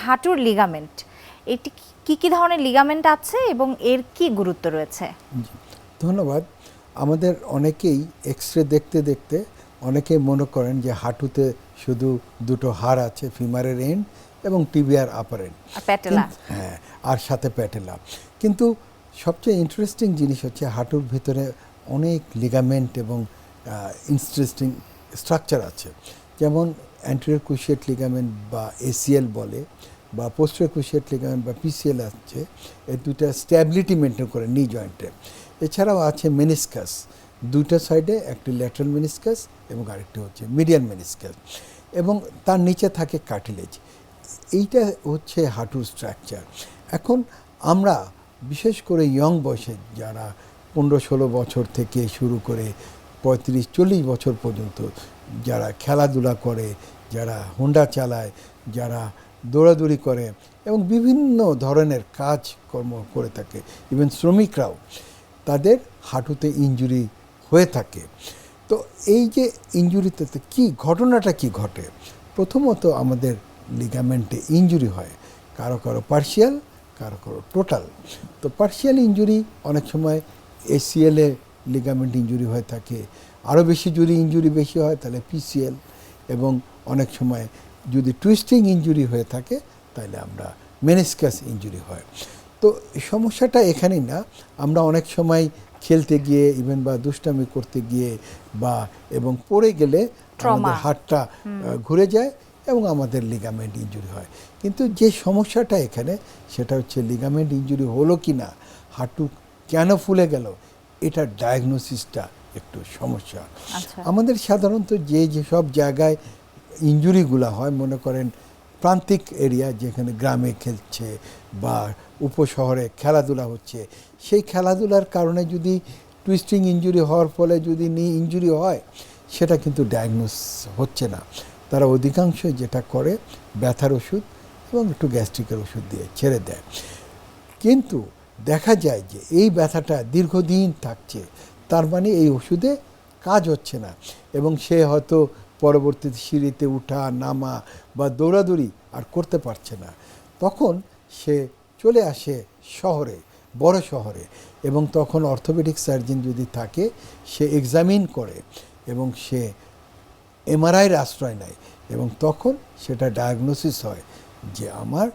হাঁটুর লিগামেন্ট এটি কি কি ধরনের লিগামেন্ট আছে এবং এর কি গুরুত্ব রয়েছে? ধন্যবাদ। আমাদের অনেকেই এক্স রে দেখতে দেখতে অনেকেই মনে করেন যে হাঁটুতে শুধু দুটো হাড় আছে ফিমারের এন্ড এবং টিবিআর আপার এন্ড প্যাটেলা হ্যাঁ আর সাথে প্যাটেলা কিন্তু সবচেয়ে ইন্টারেস্টিং জিনিস হচ্ছে হাঁটুর ভিতরে অনেক লিগামেন্ট এবং ইন্টারেস্টিং স্ট্রাকচার আছে। যেমন অ্যান্টেরিয়র কুশিয়েট লিগামেন্ট বা এসিএল বলে, বা পোস্টার কুশিয়েট লিগামেন্ট বা পিসিএল আছে, এই দুটা স্ট্যাবিলিটি মেনটেন করে নি জয়েন্টে এছাড়াও আছে মেনিসকাস দুটো সাইডে একটি ল্যাটারাল মেনিসকাস এবং আরেকটি হচ্ছে মিডিয়াল মেনিসকাস এবং তার নিচে থাকে কার্টিলেজ এইটা হচ্ছে হাঁটুর স্ট্রাকচার এখন আমরা বিশেষ করে ইয়ং বয়সে যারা পনেরো ষোলো বছর থেকে শুরু করে পঁয়ত্রিশ, চল্লিশ বছর পর্যন্ত যারা খেলাধুলা করে, যারা হোন্ডা চালায়, যারা দৌড়াদৌড়ি করে এবং বিভিন্ন ধরনের কাজকর্ম করে থাকে ইভেন শ্রমিকরাও তাদের হাঁটুতে ইনজুরি হয়ে থাকে। তো এই যে ইনজুরিতে তো কি, ঘটনাটা কি ঘটে? প্রথমত আমাদের লিগামেন্টে ইনজুরি হয়, কারও কারও পার্শিয়াল কারও কারও টোটাল তো পার্শিয়াল ইনজুরি অনেক সময় এসিএলে লিগামেন্ট ইঞ্জুরি হয়ে থাকে। আরও বেশি যদি ইনজুরি বেশি হয় তাহলে পিসিএল এবং অনেক সময় যদি টুইস্টিং ইনজুরি হয়ে থাকে তাহলে আমরা মেনিসকাস ইনজুরি হয়। তো সমস্যাটা এখানেই না। আমরা অনেক সময় খেলতে গিয়ে ইভেন বা দুষ্টামি করতে গিয়ে বা এবং পড়ে গেলে আমাদের হাতটা ঘুরে যায় এবং আমাদের লিগামেন্ট ইঞ্জুরি হয়। কিন্তু যে সমস্যাটা এখানে সেটা হচ্ছে লিগামেন্ট ইঞ্জুরি হলো কি না হাঁটু কেন ফুলে গেল এটা ডায়াগনোসিসটা একটু সমস্যা। আচ্ছা। আমাদের সাধারণত যে যেসব জায়গায় ইনজুরিগুলো হয় মনে করেন প্রান্তিক এরিয়া যেখানে গ্রামে খেলছে বা উপশহরে খেলাধুলা হচ্ছে সেই খেলাধুলার কারণে যদি টুইস্টিং ইনজুরি হওয়ার ফলে যদি নি ইনজুরি হয় সেটা কিন্তু ডায়াগনোস হচ্ছে না। তারা অধিকাংশ যেটা করে ব্যথার ওষুধ এবং একটু গ্যাস্ট্রিকের ওষুধ দিয়ে ছেড়ে দেয়। কিন্তু দেখা যায় যে এই ব্যথাটা দীর্ঘদিন থাকছে তার মানে এই ওষুধে কাজ হচ্ছে না। এবং সে হয়তো পরবর্তীতে সিঁড়িতে উঠা নামা বা দৌড়াদৌড়ি আর করতে পারছে না। তখন সে চলে আসে শহরে বড় শহরে। এবং তখন অর্থোপেডিক সার্জন যদি থাকে সে এক্সামিন করে এবং সে এমআরআইয়ের আশ্রয় নেয়। এবং তখন সেটা ডায়াগনোসিস হয় যে আমার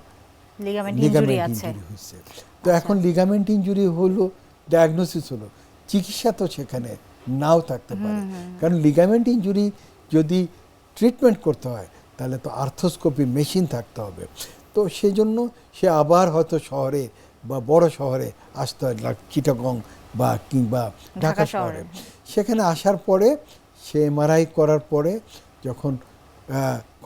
লিগামেন্ট ইনজুরি আছে। হয়েছে। তো এখন লিগামেন্ট ইনজুরি হলো ডায়াগনোসিস হলো। চিকিৎসা তো সেখানে নাও থাকতে পারে। কারণ লিগামেন্ট ইনজুরি যদি ট্রিটমেন্ট করতে হয় তাহলে তো আর্থোস্কোপি মেশিন থাকতে হবে। তো সেজন্য সে আবার হয়তো শহরে বা বড় শহরে আসতে হয় চিটাগং বা কিংবা ঢাকা শহরে। সেখানে আসার পরে সে এমআরআই করার পরে যখন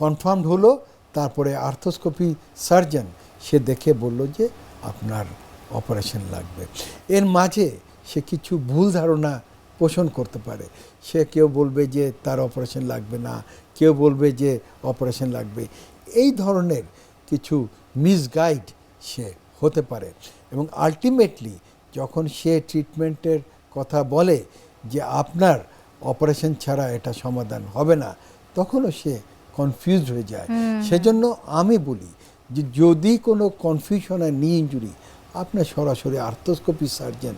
কনফার্মড হলো তারপরে আর্থোস্কোপি সার্জন সে দেখে বলল যে আপনার অপারেশন লাগবে। এর মাঝে সে কিছু ভুল ধারণা পোষণ করতে পারে। সে কেউ বলবে যে তার অপারেশন লাগবে না কেউ বলবে যে অপারেশন লাগবে। এই ধরনের কিছু মিসগাইড সে হতে পারে এবং আলটিমেটলি যখন সে ট্রিটমেন্টের কথা বলে যে আপনার অপারেশন ছাড়া এটা সমাধান হবে না তখনও সে কনফিউজড হয়ে যায়। সেজন্য আমি বলি যে যদি কোনো কনফিউশন আর নি ইঞ্জুরি আপনার সরাসরি আর্থোস্কোপি সার্জন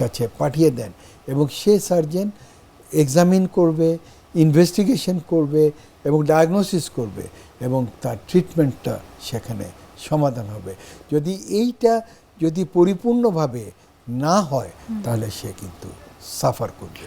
কাছে পাঠিয়ে দেন এবং সে সার্জন এক্সামিন করবে ইনভেস্টিগেশন করবে এবং ডায়াগনোসিস করবে এবং তার ট্রিটমেন্টটা সেখানে সমাধান হবে। যদি এইটা যদি পরিপূর্ণভাবে না হয় তাহলে সে কিন্তু সাফার করবে।